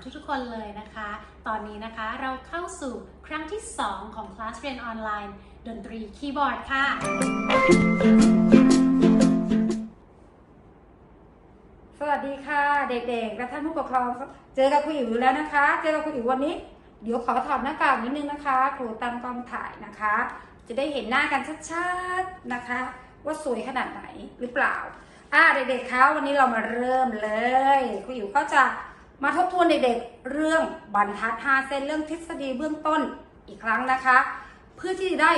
3ทุกๆคนเลยนะคะ ตอนนี้นะคะเราเข้าสู่ครั้งที่ 2 ของคลาสเรียนออนไลน์ ดนตรีคีย์บอร์ดค่ะ สวัสดีค่ะ เด็กๆและท่านผู้ปกครอง เจอกับครูอิ๋วแล้วนะคะ เจอกับครูอิ๋ววันนี้ เดี๋ยวขอถอดหน้ากากนิดนึงนะคะครูตั้งกล้องถ่ายนะคะ จะได้เห็นหน้ากันชัดๆนะคะ ว่าสวยขนาดไหนหรือเปล่าอ่าเด็กๆคะวันนี้เรามาเริ่มเลยครูอิ๋วก็จะ มาทบทวนเด็กๆเรื่องบรรทัด5เส้นเรื่องทฤษฎีเบื้องต้นอีกครั้งนะคะ เพื่อที่จะได้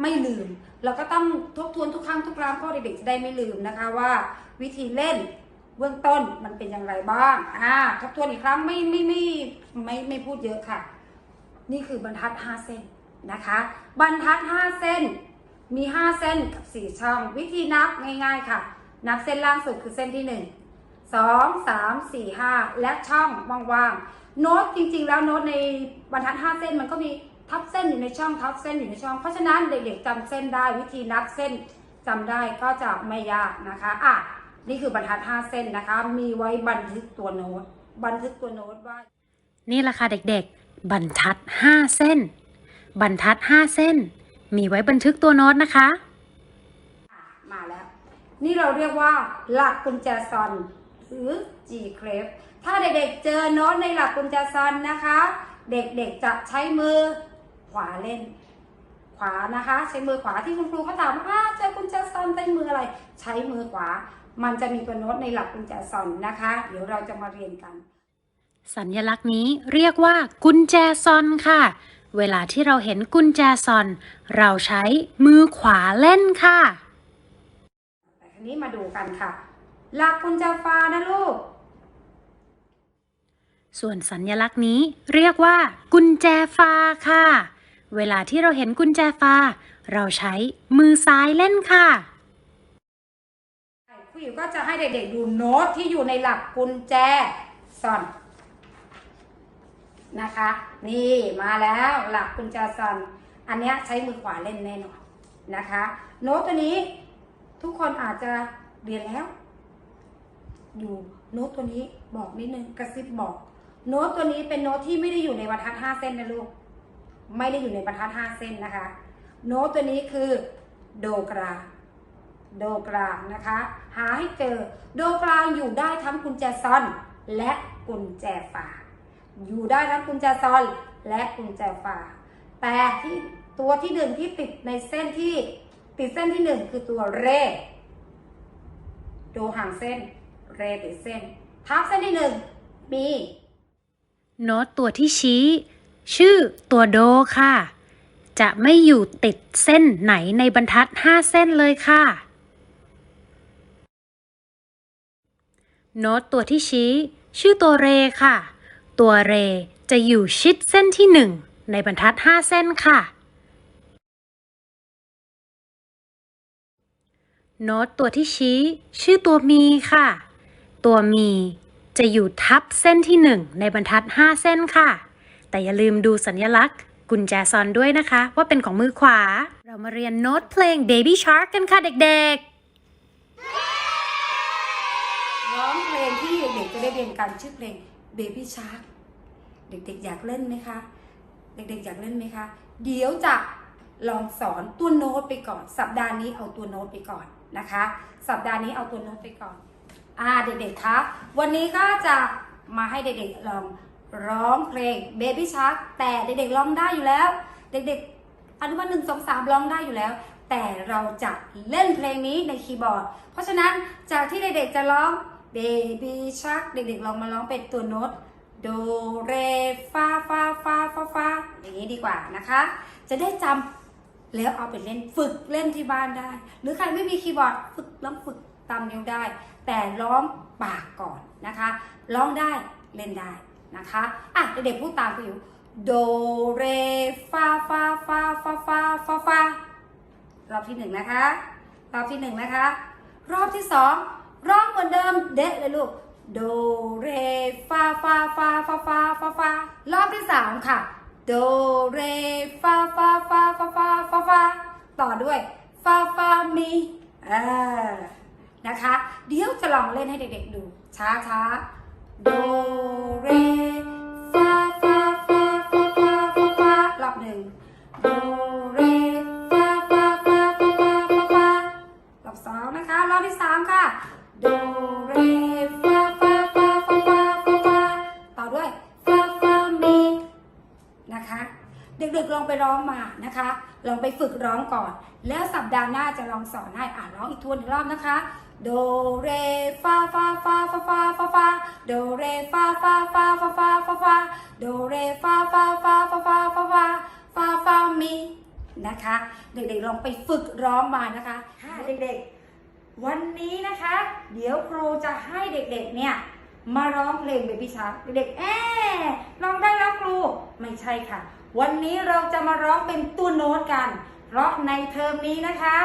ไม่ลืม เราก็ต้องทบทวนทุกครั้งทุกครั้งเพราะเด็กๆจะได้ไม่ลืมนะคะว่า วิธีเล่นเบื้องต้นมันเป็นอย่างไรบ้างอ่าทบทวนอีกครั้งไม่ไม่ไม่ไม่ไม่พูดเยอะค่ะ นี่คือบรรทัด 5 เส้นนะคะ บรรทัด 5 เส้นมี 5 เส้นกับ 4 ช่อง วิธีนับง่าย ๆ ค่ะ นับเส้นล่างสุดคือเส้นที่ 1 2 3 4 5 และช่องว่างๆ โน้ตจริงๆ แล้วโน้ตในบรรทัด 5 เส้นมันก็มีทับเส้นอยู่ในช่องทับเส้นอยู่ในช่อง เพราะฉะนั้นเด็กๆจำเส้นได้วิธีนับเส้นจำได้ก็จะไม่ยากนะคะอะนี่คือบรรทัด 5 เส้นนะคะ มีไว้บันทึกตัวโน้ต บันทึกตัวโน้ตว่า นี่แหละค่ะเด็กๆ บรรทัด 5 เส้น บรรทัด 5 เส้น มีไว้บันทึกตัวโน้ตนะคะอะมาแล้ว นี่เราเรียกว่าหลักกุญแจซอนห รือ G c r e p ถ้าเด็กๆเจอโน้ตในหลักกุญแจซอนนะคะ เด็กๆจะใช้มือขวาเล่น ขวานะคะ ใช้มือขวาที่คุณครูเขาถามว่าเจอกุญแจซอนใช้มืออะไร ใช้มือขวา มันจะมีตัวโน้ตในหลักกุญแจซอนนะคะ เดี๋ยวเราจะมาเรียนกัน สัญลักษณ์นี้เรียกว่ากุญแจซอนค่ะ เวลาที่เราเห็นกุญแจซอน เราใช้มือขวาเล่นค่ะ แต่ทีนี้มาดูกันค่ะ หลักกุญแจฟ้านะลูก ส่วนสัญลักษณ์นี้เรียกว่า กุญแจฟ้าค่ะ เวลาที่เราเห็นกุญแจฟ้า เราใช้มือซ้ายเล่นค่ะครูอิ๋วก็จะให้เด็กๆดูโน้ตที่อยู่ในหลักกุญแจซอนนะคะ นี่มาแล้วหลักกุญแจซอน อันเนี้ยใช้มือขวาเล่นแน่นอนนะคะ โน้ตตัวนี้ทุกคนอาจจะเรียนแล้ว อยู่โน้ตตัวนี้บอกนิดนึงกระซิบบอก โน้ตตัวนี้เป็นโน้ตที่ไม่ได้อยู่ในบรรทัดห้าเส้นนะลูกไม่ได้อยู่ในบรรทัดห้าเส้นนะคะ โน้ตตัวนี้คือโดกราโดกลางนะคะ หาให้เจอโดกลางอยู่ได้ทั้งกุญแจซอน และกุญแจฝาอยู่ได้ทั้งกุญแจซอน และกุญแจฝาแต่ที่ตัวที่หนึ่งที่ติดในเส้นที่ติดเส้นที่หนึ่งคือตัวเรโดห่างเส้น เรติดเส้นทับเส้นที่หนึ่งมีโน้ตตัวที่ชี้ ชื่อตัวโดค่ะ จะไม่อยู่ติดเส้นไหนในบรรทัด 5 เส้นเลยค่ะ โน้ตตัวที่ชี้ ชื่อตัวเรค่ะ ตัวเรจะอยู่ชิดเส้นที่ 1 ในบรรทัด 5 เส้นค่ะ โน้ตตัวที่ชี้ ชื่อตัวมีค่ะ ตัวมี จะอยู่ทับเส้นที่ 1 ในบรรทัด 5 เส้นค่ะ แต่อย่าลืมดูสัญลักษณ์ กุญแจซอนด้วยนะคะ ว่าเป็นของมือขวา เรามาเรียนโน้ตเพลง Baby Shark กันค่ะเด็กร้องเพลงที่เด็กๆจะได้เรียนกันชื่อเพลง Baby Shark เด็กๆ อยากเล่นไหมคะ เด็กๆ อยากเล่นไหมคะ เดี๋ยวจะลองสอนตัวโน้ตไปก่อน สัปดาห์นี้เอาตัวโน้ตไปก่อนนะคะ สัปดาห์นี้เอาตัวโน้ตไปก่อน อ่าเด็กๆ คะ วันนี้ก็จะมาให้เด็กๆลองร้องเพลง Baby Shark แต่เด็กๆร้องได้อยู่แล้ว เด็กๆ อนุบาลหนึ่งสองสามร้องได้อยู่แล้ว แต่เราจะเล่นเพลงนี้ในคีย์บอร์ด เพราะฉะนั้นจากที่เด็กๆจะร้อง Baby Shark เด็กๆลองมาร้องเป็นตัวโน้ตโดเรฟาฟาฟาฟาฟาอย่างนี้ดีกว่านะคะ จะได้จำแล้วเอาไปเล่นฝึกเล่นที่บ้านได้ หรือใครไม่มีคีย์บอร์ดฝึกลองฝึก ตามนิ้วได้ แต่ร้องปากก่อนนะคะ ร้องได้เล่นได้นะคะอะเด็กๆพูดตามไปอยู่โดเรฟาฟาฟาฟาฟาฟาฟารอบที่หนึ่งนะคะรอบที่หนึ่งนะคะ รอบที่สองร้องเหมือนเดิมเดะเลยลูกโดเรฟาฟาฟาฟาฟาฟาฟารอบที่สามค่ะโดเรฟาฟาฟาฟาฟาฟาฟาต่อด้วยฟาฟามีอ่า นะคะ เดี๋ยวจะลองเล่นให้เด็กๆดู ช้าๆโดเรฟาฟาฟาฟาฟาฟาฟารอบหนึ่งโดเรฟาฟาฟาฟาฟาฟาฟารอบสองนะคะรอบที่สามค่ะโดเรฟาฟาฟาฟาฟาฟาฟาต่อด้วยฟาฟามีนะคะเด็กๆลองไปร้องมานะคะ ลองไปฝึกร้องก่อน แล้วสัปดาห์หน้าจะลองสอนให้อ่านร้องอีกทวนอีกรอบนะคะ โดเรฟาฟาฟาฟาฟาฟาฟาโดเรฟาฟาฟาฟาฟาฟาฟาโดเรฟาฟาฟาฟาฟาฟาฟาฟาฟามีนะคะ เด็กๆลองไปฝึกร้องมานะคะค่ะเด็กๆ วันนี้นะคะ เดี๋ยวครูจะให้เด็กๆเนี่ยมาร้องเพลงเบบี้ชาร์กเด็กๆเอ๊ร้องได้แล้วครู ไม่ใช่ค่ะ วันนี้เราจะมาร้องเป็นตัวโน้ตกัน เพราะในเทอมนี้นะคะ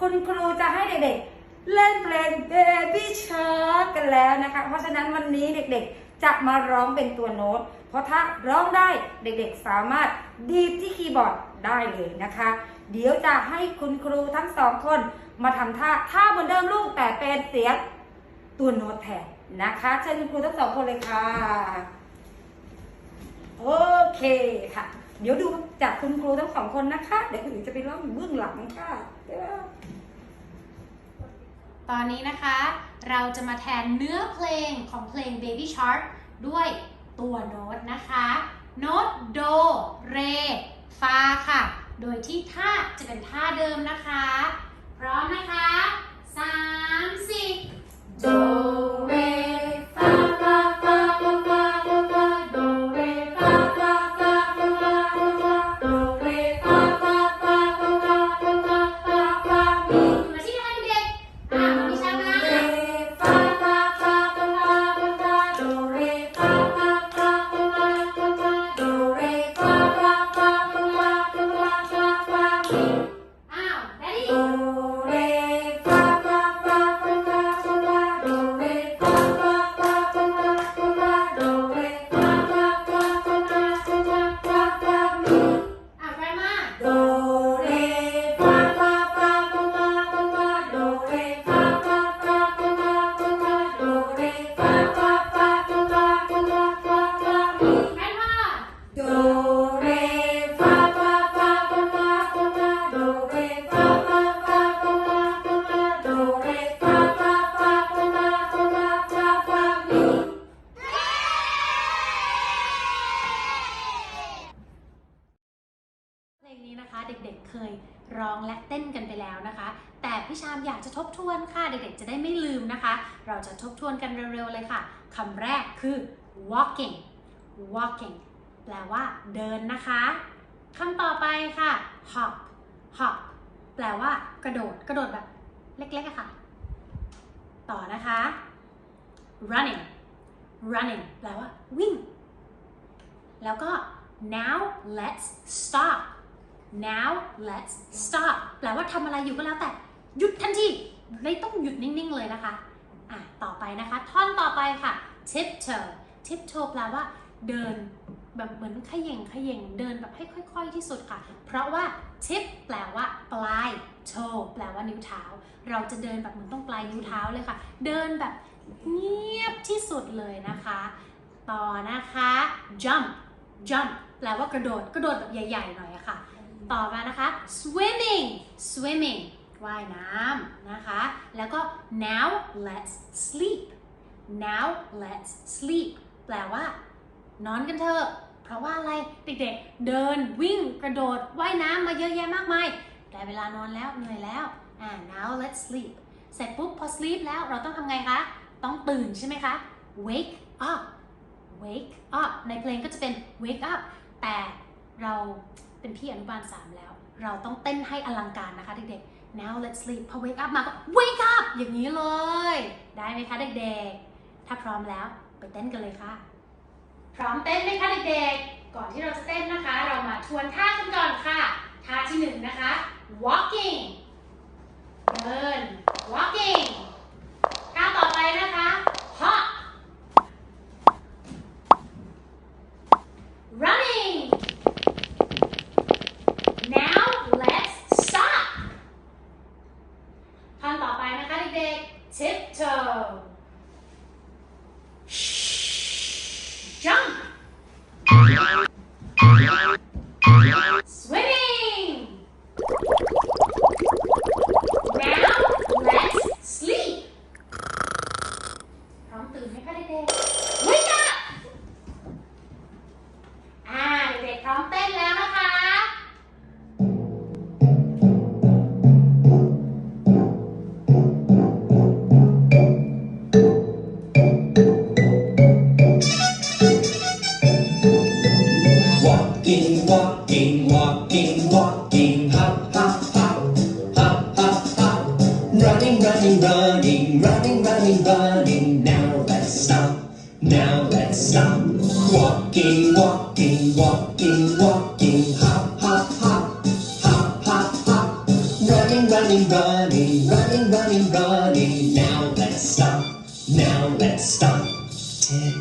คุณครูจะให้เด็กๆ เล่นเพลง Baby Shark กันแล้วนะคะ เพราะฉะนั้นวันนี้เด็กๆ จะมาร้องเป็นตัวโน้ต เพราะถ้าร้องได้เด็กๆ สามารถดีดที่คีย์บอร์ดได้เลยนะคะ เดี๋ยวจะให้คุณครูทั้งสองคนมาทำท่าท่าเหมือนเดิมลูกแต่เป็นเสียงตัวโน้ตแทนนะคะ เชิญคุณครูทั้งสองคนเลยค่ะ โอเคค่ะ เดี๋ยวดูจากคุณครูทั้งสองคนนะคะ เดี๋ยวหญิงจะไปร้องอยู่เบื้องหลังค่ะเดี๋ยว ตอนนี้นะคะเราจะมาแทนเนื้อเพลงของเพลง Baby Shark ด้วยตัวโน้ตนะคะ โน้ตโด เร ฟาค่ะ โดยที่ท่าจะเป็นท่าเดิมนะคะ Bye. เด็จะได้ไม่ลืมนะคะ เราจะทบทวนกันเร็วๆเลยค่ะคำแรกคือ walking walking แปลว่าเดินนะคะคำต่อไปค่ะ hop hop แปลว่ากระโดด กระโดดแบบเล็กๆค่ะ ต่อนะคะ running running แปลว่าวิ่ง แล้วก็ now let's stop now let's stop แปลว่าทำอะไรอยู่ก็แล้วแต่ หยุดทันที ไม่ต้องหยุดนิ่ง ๆ เลยนะคะอะต่อไปนะคะ ท่อนต่อไปค่ะ tiptoe tiptoe แปลว่าเดินแบบเหมือนขย่งขย่งเดินแบบให้ค่อย ๆ ที่สุดค่ะ เพราะว่า tip แปลว่า ปลาย toe แปลว่านิ้วเท้า เราจะเดินแบบเหมือนต้องปลายนิ้วเท้าเลยค่ะ เดินแบบเงียบที่สุดเลยนะคะ ต่อนะคะ jump jump แปลว่ากระโดด กระโดดแบบใหญ่ ๆ หน่อยอะค่ะ ต่อมานะคะ swimming swimming ว่ายน้ำนะคะ แล้วก็ now let's sleep now let's sleep แปลว่า นอนกันเถอะ เพราะว่าอะไร เด็กๆ เดินวิ่งกระโดดว่ายน้ำมาเยอะแยะมากมายได้เวลานอนแล้วเหนื่อยแล้วอ่า now let's sleep เสร็จปุ๊บพอ sleep แล้วเราต้องทำไงคะ ต้องตื่นใช่ไหมคะ wake up wake up ในเพลงก็จะเป็น wake up แต่เราเป็นพี่อนุบาล3แล้ว เราต้องเต้นให้อลังการนะคะเด็กๆ now let's sleep พอ wake up มาก็ wake up อย่างนี้เลย ได้ไหมคะเด็กๆ ถ้าพร้อมแล้วไปเต้นกันเลยค่ะ พร้อมเต้นไหมคะเด็กๆ ก่อนที่เราจะเต้นนะคะ เรามาทวนท่ากันก่อนค่ะ ท่าที่หนึ่งนะคะ walking เดิน walking Yeah.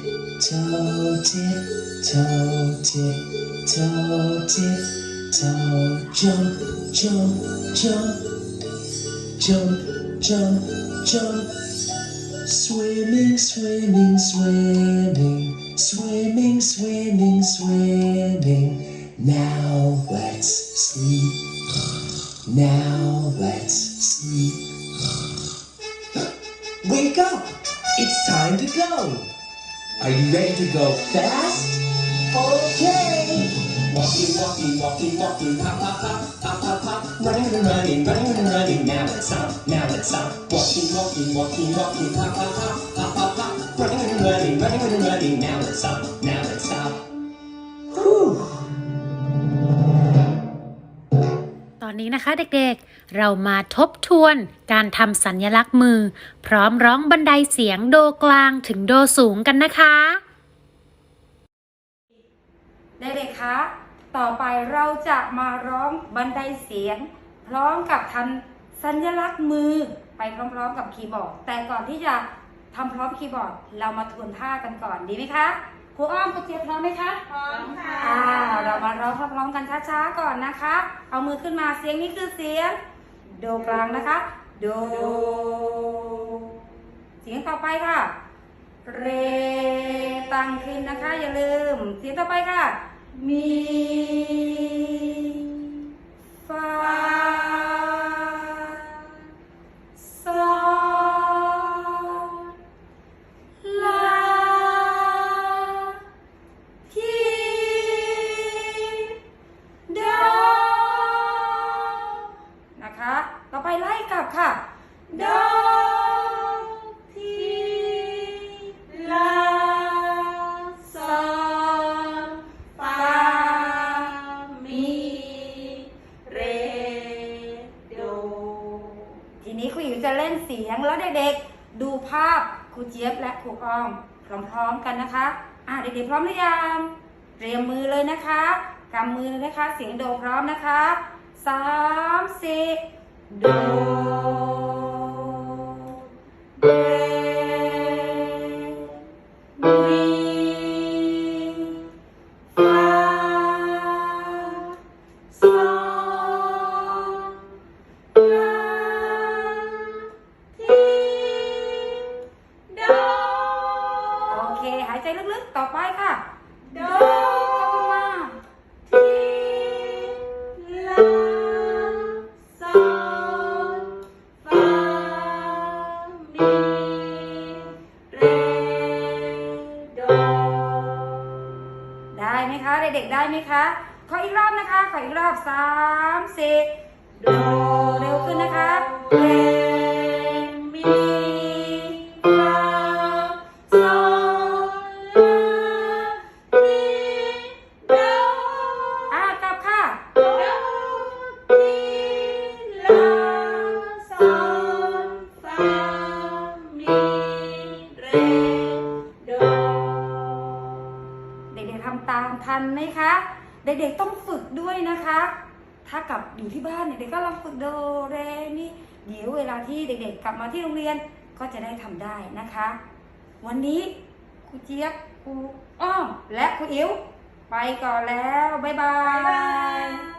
Tiptoe, tiptoe, tiptoe, tiptoe. Jump, jump, jump. Jump, jump, jump. Swimming, swimming, swimming. Swimming, swimming, swimming. Now let's sleep. Now let's sleep. Wake up! It's time to go! Are you ready to go fast? Okay! Walking, walking, walking, walking, hop, hop, hop, hop, hop, hop. Running and running, running and running. Now let's stop, now let's stop. Walking, walking, walking, walking, hop, hop, hop, hop, hop, hop. Running and running, running and running. Now let's stop, now let's stop. Whew. ตอนนี้นะคะเด็กๆ เรามาทบทวนการทำสัญลักษณ์มือ พร้อมร้องบันไดเสียงโดกลางถึงโดสูงกันนะคะเด็กๆคะต่อไปเราจะมาร้องบันไดเสียง พร้อมกับทำสัญลักษณ์มือไปพร้อมๆกับคีย์บอร์ด แต่ก่อนที่จะทำพร้อมคีย์บอร์ด เรามาทวนท่ากันก่อนดีไหมคะครูอ้อมครูเจี๊ยบพร้อมไหมคะพร้อมค่ะอ่าเรามาร้องพร้อมๆกันช้าๆก่อนนะคะ เอามือขึ้นมาเสียงนี้คือเสียง โดกลางนะคะ โด เสียงต่อไปค่ะ เรตั้งขึ้นนะคะ อย่าลืม เสียงต่อไปค่ะ มี ครองพร้อมๆกันนะคะ อ่าเด็กๆพร้อมหรือยังเตรียมมือเลยนะคะกำมือเลยนะคะ เสียงโดพร้อมนะคะสามสี่โด เด็กได้ไหมคะ ขออีกรอบนะคะ ขออีกรอบสามสี่โดเร็วขึ้นนะคะเเด็กๆต้องฝึกด้วยนะคะ ถ้ากลับอยู่ที่บ้านเด็กๆก็ลองฝึกโดเรมีเดี๋ยวเวลาที่เด็กๆ กลับมาที่โรงเรียนก็จะได้ทำได้นะคะ วันนี้ครูเจี๊ยบครูอ้อมและครูอิ๋วไปก่อนแล้ว บ๊ายบาบ๊ายบาย